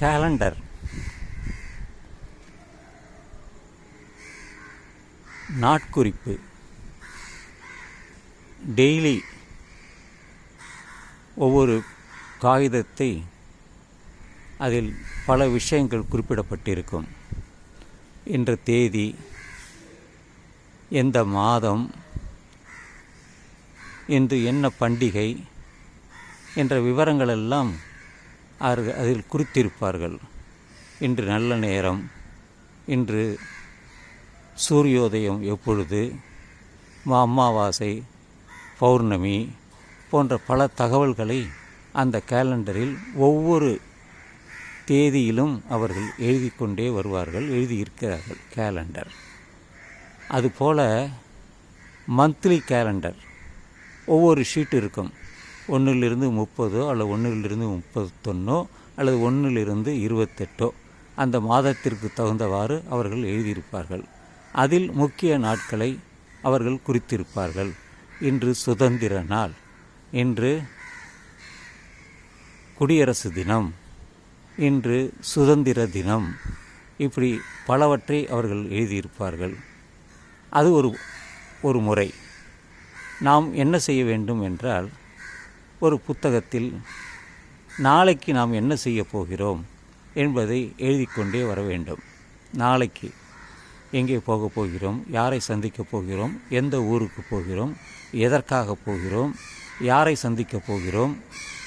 Calendar நாட்குறிப்பு. Daily ஒவ்வொரு காகிதத்தை அதில் பல விஷயங்கள் குறிப்பிடப்பட்டிருக்கும். என்ற தேதி எந்த மாதம் இன்று என்ன பண்டிகை என்ற விவரங்களெல்லாம் அவர்கள் அதில் குறித்திருப்பார்கள். இன்று நல்ல நேரம். இன்று சூரியோதயம் எப்பொழுது? மா அமாவாசை பௌர்ணமி போன்ற பல தகவல்களை அந்த கேலண்டரில் ஒவ்வொரு தேதியிலும் அவர்கள் எழுதி கொண்டே வருவார்கள் எழுதியிருக்கிறார்கள் கேலண்டர். அதுபோல் மந்த்லி கேலண்டர். ஒவ்வொரு ஷீட் இருக்கும். ஒன்றிலிருந்து முப்பதோ அல்லது ஒன்றிலிருந்து முப்பத்தொன்னோ அல்லது ஒன்றிலிருந்து இருபத்தெட்டோ அந்த மாதத்திற்கு தகுந்தவாறு அவர்கள் எழுதியிருப்பார்கள். அதில் முக்கிய நாட்களை அவர்கள் குறித்திருப்பார்கள். இன்று சுதந்திர நாள். இன்று குடியரசு தினம். இன்று சுதந்திர தினம். இப்படி பலவற்றை அவர்கள் எழுதியிருப்பார்கள். அது ஒரு ஒரு முறை. நாம் என்ன செய்ய வேண்டும் என்றால் ஒரு புத்தகத்தில் நாளைக்கு நாம் என்ன செய்ய போகிறோம் என்பதை எழுதிக்கொண்டே வர வேண்டும். நாளைக்கு எங்கே போகப் போகிறோம் யாரை சந்திக்கப் போகிறோம் எந்த ஊருக்கு போகிறோம் எதற்காக போகிறோம் யாரை சந்திக்கப் போகிறோம்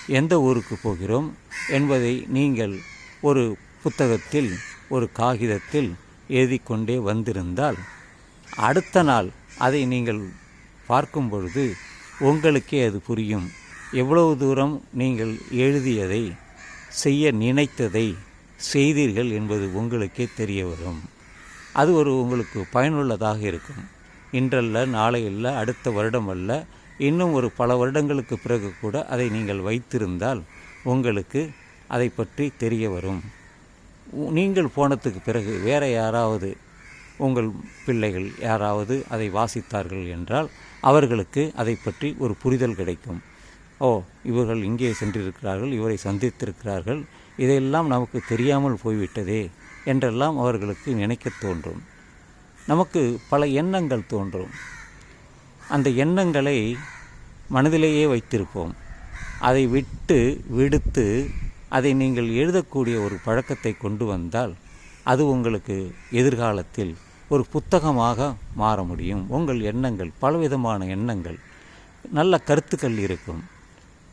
எந்த ஊருக்கு போகிறோம் என்பதை நீங்கள் ஒரு புத்தகத்தில் ஒரு காகிதத்தில் எழுதிக்கொண்டே வந்திருந்தால் அடுத்த நாள் அதை நீங்கள் பார்க்கும் பொழுது உங்களுக்கே அது புரியும். எவ்வளவு தூரம் நீங்கள் எழுதியதை செய்ய நினைத்ததை செய்தீர்கள் என்பது உங்களுக்கே தெரிய வரும். அது ஒரு உங்களுக்கு பயனுள்ளதாக இருக்கும். இன்றல்ல நாளை அடுத்த வருடம் அல்ல இன்னும் ஒரு பல வருடங்களுக்கு பிறகு கூட அதை நீங்கள் வைத்திருந்தால் உங்களுக்கு அதை பற்றி தெரிய வரும். நீங்கள் போனதுக்கு பிறகு வேறு யாராவது உங்கள் பிள்ளைகள் யாராவது அதை வாசித்தார்கள் என்றால் அவர்களுக்கு அதை பற்றி ஒரு புரிதல் கிடைக்கும். ஓ இவர்கள் இங்கே சென்றிருக்கிறார்கள் இவரை சந்தித்திருக்கிறார்கள். இதையெல்லாம் நமக்கு தெரியாமல் போய்விட்டதே என்றெல்லாம் அவர்களுக்கு நினைக்கத் தோன்றும். நமக்கு பல எண்ணங்கள் தோன்றும். அந்த எண்ணங்களை மனதிலேயே வைத்திருப்போம். அதை விட்டு விடுத்து அதை நீங்கள் எழுதக்கூடிய ஒரு பழக்கத்தை கொண்டு வந்தால் அது உங்களுக்கு எதிர்காலத்தில் ஒரு புத்தகமாக மாற முடியும். உங்கள் எண்ணங்கள் பலவிதமான எண்ணங்கள் நல்ல கருத்துக்கள் இருக்கும்.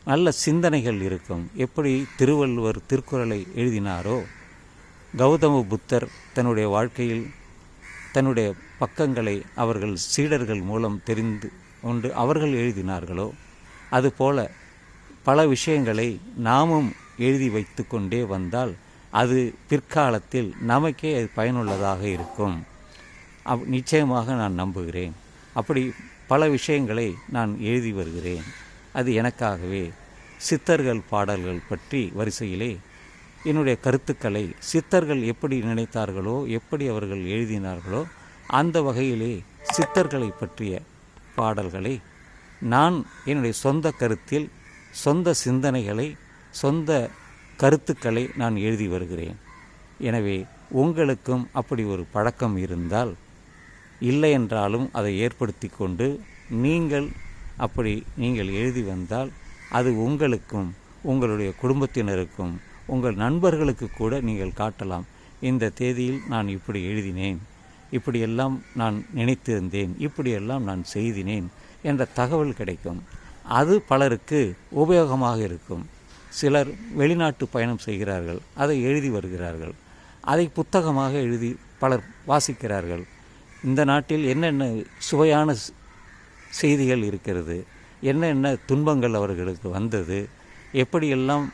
நல்ல சிந்தனைகள் இருக்கும். எப்படி திருவள்ளுவர் திருக்குறளை எழுதினாரோ கௌதம புத்தர் தன்னுடைய வாழ்க்கையில் தன்னுடைய பக்கங்களை அவர்கள் சீடர்கள் மூலம் தெரிந்து கொண்டு அவர்கள் எழுதினார்களோ அதுபோல பல விஷயங்களை நாமும் எழுதி வைத்து கொண்டே வந்தால் அது பிற்காலத்தில் நமக்கே அது பயனுள்ளதாக இருக்கும். அப் நிச்சயமாக நான் நம்புகிறேன். அப்படி பல விஷயங்களை நான் எழுதி வருகிறேன். அது எனக்காகவே சித்தர்கள் பாடல்கள் பற்றி வரிசையிலே என்னுடைய கருத்துக்களை சித்தர்கள் எப்படி நினைத்தார்களோ எப்படி அவர்கள் எழுதினார்களோ அந்த வகையிலே சித்தர்களை பற்றிய பாடல்களை நான் என்னுடைய சொந்த கருத்தில் சொந்த சிந்தனைகளை சொந்த கருத்துக்களை நான் எழுதி வருகிறேன். எனவே உங்களுக்கும் அப்படி ஒரு பழக்கம் இருந்தால் இல்லை என்றாலும் அதை ஏற்படுத்தி கொண்டு நீங்கள் அப்படி நீங்கள் எழுதி வந்தால் அது உங்களுக்கும் உங்களுடைய குடும்பத்தினருக்கும் உங்கள் நண்பர்களுக்கு கூட நீங்கள் காட்டலாம். இந்த தேதியில் நான் இப்படி எழுதினேன். இப்படியெல்லாம் நான் நினைத்திருந்தேன். இப்படியெல்லாம் நான் செய்தினேன் என்ற தகவல் கிடைக்கும். அது பலருக்கு உபயோகமாக இருக்கும். சிலர் வெளிநாட்டு பயணம் செய்கிறார்கள் அதை எழுதி வருகிறார்கள். அதை புத்தகமாக எழுதி பலர் வாசிக்கிறார்கள். இந்த நாட்டில் என்னென்ன சுவையான செய்திகள் இருக்கிறது. என்னென்ன துன்பங்கள் அவர்களுக்கு வந்தது எப்படியெல்லாம்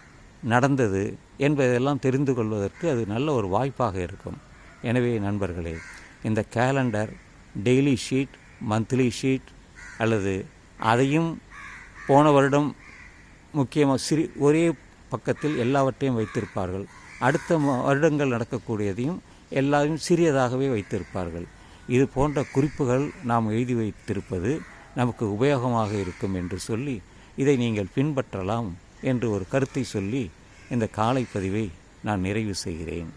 நடந்தது என்பதெல்லாம் தெரிந்து கொள்வதற்கு அது நல்ல ஒரு வாய்ப்பாக இருக்கும். எனவே நண்பர்களே இந்த calendar daily sheet monthly sheet அல்லது அதையும் போன வருடம் முக்கியமாக சிறி ஒரே பக்கத்தில் எல்லாவற்றையும் வைத்திருப்பார்கள். அடுத்த வருடங்கள் நடக்கக்கூடியதையும் எல்லாரையும் சிறியதாகவே வைத்திருப்பார்கள். இது போன்ற குறிப்புகள் நாம் எழுதி வைத்திருப்பது நமக்கு உபயோகமாக இருக்கும் என்று சொல்லி இதை நீங்கள் பின்பற்றலாம் என்று ஒரு கருத்தை சொல்லி இந்த காலை பதிவை நான் நிறைவு செய்கிறேன்.